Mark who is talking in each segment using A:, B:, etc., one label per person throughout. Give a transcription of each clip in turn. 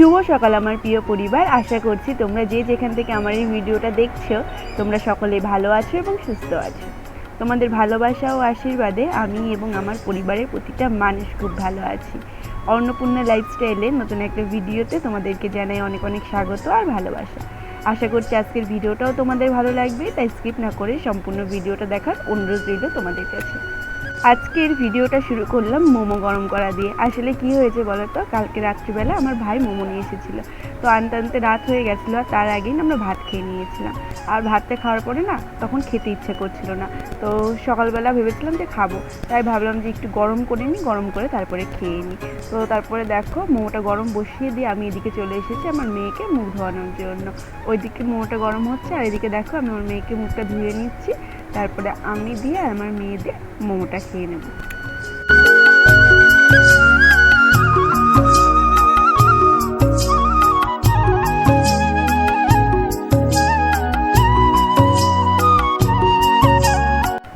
A: সকাল আমার প্রিয় পরিবার। আশা করছি তোমরা যে যেখান থেকে আমার এই ভিডিওটা দেখছ, তোমরা সকলে ভালো আছো এবং সুস্থ আছো। তোমাদের ভালোবাসা ও আশীর্বাদে আমি এবং আমার পরিবারের প্রতিটা মানুষ খুব ভালো আছি। অন্নপূর্ণা লাইফস্টাইলে নতুন একটা ভিডিওতে তোমাদেরকে জানাই অনেক অনেক স্বাগত আর ভালোবাসা। আশা করছি আজকের ভিডিওটাও তোমাদের ভালো লাগবে, তাই স্কিপ না করে সম্পূর্ণ ভিডিওটা দেখার অনুরোধ রইল তোমাদের কাছে। আজকের ভিডিওটা শুরু করলাম মোমো গরম করা দিয়ে। আসলে কি হয়েছে বলো তো কালকে রাত্রিবেলা আমার ভাই মোমো নিয়ে এসেছিল। তো আনতে আনতে রাত হয়ে গেছিল আর তার আগেই আমরা ভাত খেয়ে নিয়েছিলাম। আর ভাতটা খাওয়ার পরে না, তখন খেতে ইচ্ছে করছিল না। তো সকালবেলা ভেবেছিলাম যে খাব। তাই ভাবলাম যে একটু গরম করে নিই, গরম করে তারপরে খেয়ে নিই। তো তারপরে দেখো, মোমোটা গরম বসিয়ে দিয়ে আমি এদিকে চলে এসেছি আমার মেয়েকে মুখ ধোয়ানোর জন্য। ওইদিকে মোমোটা গরম হচ্ছে আর এদিকে দেখো আমি আমার মেয়েকে মুখটা ধুয়ে নিচ্ছি। তারপরে আমি দিয়ে আমার মেয়ে দিয়ে মোমোটা খেয়ে নেব।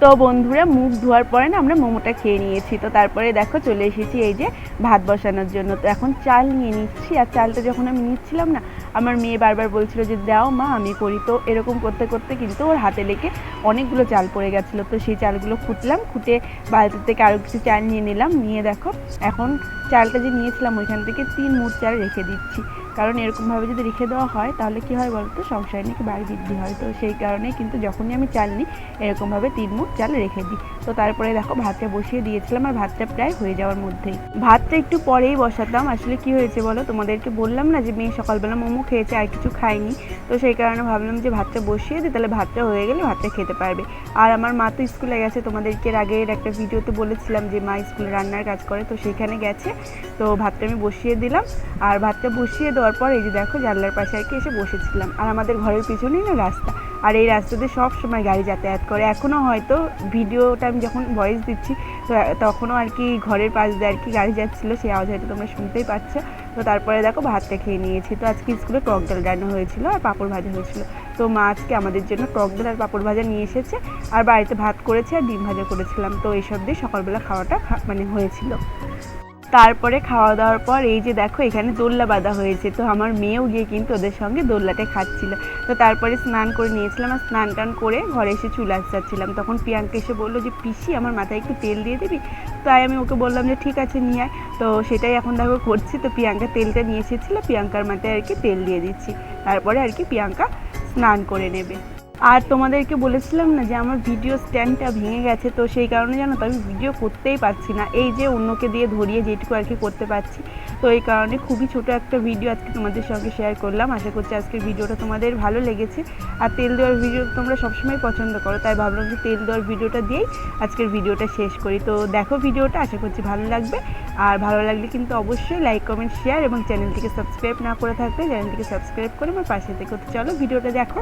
A: তো বন্ধুরা মুখ ধোয়ার পরে না আমরা মোমোটা খেয়ে নিয়েছি। তো তারপরে দেখো চলে এসেছি এই যে ভাত বসানোর জন্য। তো এখন চাল নিয়ে নিচ্ছি আর চালটা যখন আমি নিচ্ছিলাম না, আমার মেয়ে বারবার বলছিল যে, দাও মা, আমি করি। তো এরকম করতে করতে কিন্তু ওর হাতে লেগে অনেকগুলো চাল পড়ে গেছিল। তো সেই চালগুলো খুঁটলাম, খুঁটে বালতি থেকে আরও কিছু চাল নিয়ে নিলাম। নিয়ে দেখো, এখন চালটা যে নিয়েছিলাম, ওইখান থেকে তিন মুঠ চাল রেখে দিচ্ছি। কারণ এরকমভাবে যদি রেখে দেওয়া হয়, তাহলে কি হয় বলতো? সংসারে নাকি বাড়ি বৃদ্ধি হয়। তো সেই কারণে কিন্তু যখনই আমি চাল নিই, এরকমভাবে তিন মুঠ চাল রেখে দিই। তো তারপরে দেখো, ভাতটা বসিয়ে দিয়েছিলাম আর ভাতটা প্রায় হয়ে যাওয়ার মধ্যেই। ভাতটা একটু পরেই বসাতাম। আসলে কি হয়েছে বলো? তোমাদেরকে বললাম না যে মেয়ে সকালবেলা মোমো খেয়েছে, আর কিছু খায়নি। তো সেই কারণে ভাবলাম যে ভাতটা বসিয়ে দিই, তাহলে ভাতটা হয়ে গেলে ভাতটা খেতে পারবে। আর আমার মা তো স্কুলে গেছে, তোমাদেরকে আগের একটা ভিডিওতে বলেছিলাম যে মা স্কুলে রান্নার কাজ করে, তো সেখানে গেছে। তো ভাতটা আমি বসিয়ে দিলাম। আর ভাতটা বসিয়ে দেওয়ার পর এই যে দেখো জানলার পাশে আর কি এসে বসেছিলাম। আর আমাদের ঘরের পিছনেই না রাস্তা। আর এই রাস্তা দিয়ে সব সময় গাড়ি যাতায়াত করে। এখনও হয়তো ভিডিওটা আমি যখন ভয়েস দিচ্ছি, তো তখনও আর কি ঘরের পাশ দিয়ে আর কি গাড়ি যাচ্ছিল সেই আওয়াজ হয়তো তোমরা শুনতেই পাচ্ছ। তো তারপরে দেখো ভাতটা খেয়ে নিয়েছি। তো আজকে স্কুলে টক ডাল রান্না হয়েছিল আর পাঁপড় ভাজা হয়েছিল। তো মা আজকে আমাদের জন্য টক ডাল আর পাঁপড় ভাজা নিয়ে এসেছে। আর বাড়িতে ভাত করেছে আর ডিম ভাজা করেছিলাম। তো এইসব দিয়ে সকালবেলা খাওয়াটা মানে হয়েছিল। তারপরে খাওয়া দাওয়ার পর এই যে দেখো, এখানে দোল্লা বাঁধা হয়েছে। তো আমার মেয়েও গিয়ে কিন্তু ওদের সঙ্গে দোল্লাতে খাচ্ছিল। তো তারপরে স্নান করে নিয়েছিলাম আর স্নান টান করে ঘরে এসে চুল যাচ্ছিলাম তখন প্রিয়াঙ্কা এসে বলল যে, পিসি, আমার মাথায় একটু তেল দিয়ে দিবি? তাই আমি ওকে বললাম যে, ঠিক আছে, নিয়ে আয়। তো সেটাই এখন দেখো করছি। তো প্রিয়াঙ্কা তেলটা নিয়ে এসেছিল, প্রিয়াঙ্কার মাথায় আর কি তেল দিয়ে দিচ্ছি। তারপরে আর কি প্রিয়াঙ্কা স্নান করে নেবে। আর তোমাদেরকে বলেছিলাম না যে আমার ভিডিও স্ট্যান্ডটা ভেঙে গেছে, তো সেই কারণে জানো তো আমি ভিডিও করতেই পারছি না। এই যে অন্যকে দিয়ে ধরিয়ে যেটুকু আর কি করতে পারছি, তো এই কারণে খুবই ছোট একটা ভিডিও আজকে তোমাদের সঙ্গে শেয়ার করলাম। আশা করছি আজকের ভিডিওটা তোমাদের ভালো লেগেছে। আর তেল দেওয়ার ভিডিও তোমরা সবসময় পছন্দ করো, তাই ভাবলাম যে তেল দেওয়ার ভিডিওটা দিয়েই আজকের ভিডিওটা শেষ করি। তো দেখো ভিডিওটা আশা করছি ভালো লাগবে। আর ভালো লাগলে কিন্তু অবশ্যই লাইক কমেন্ট শেয়ার এবং চ্যানেলটিকে সাবস্ক্রাইব না করে থাকলে চ্যানেলটিকে সাবস্ক্রাইব করে আমার পাশে থেকে। চলো ভিডিওটা দেখো।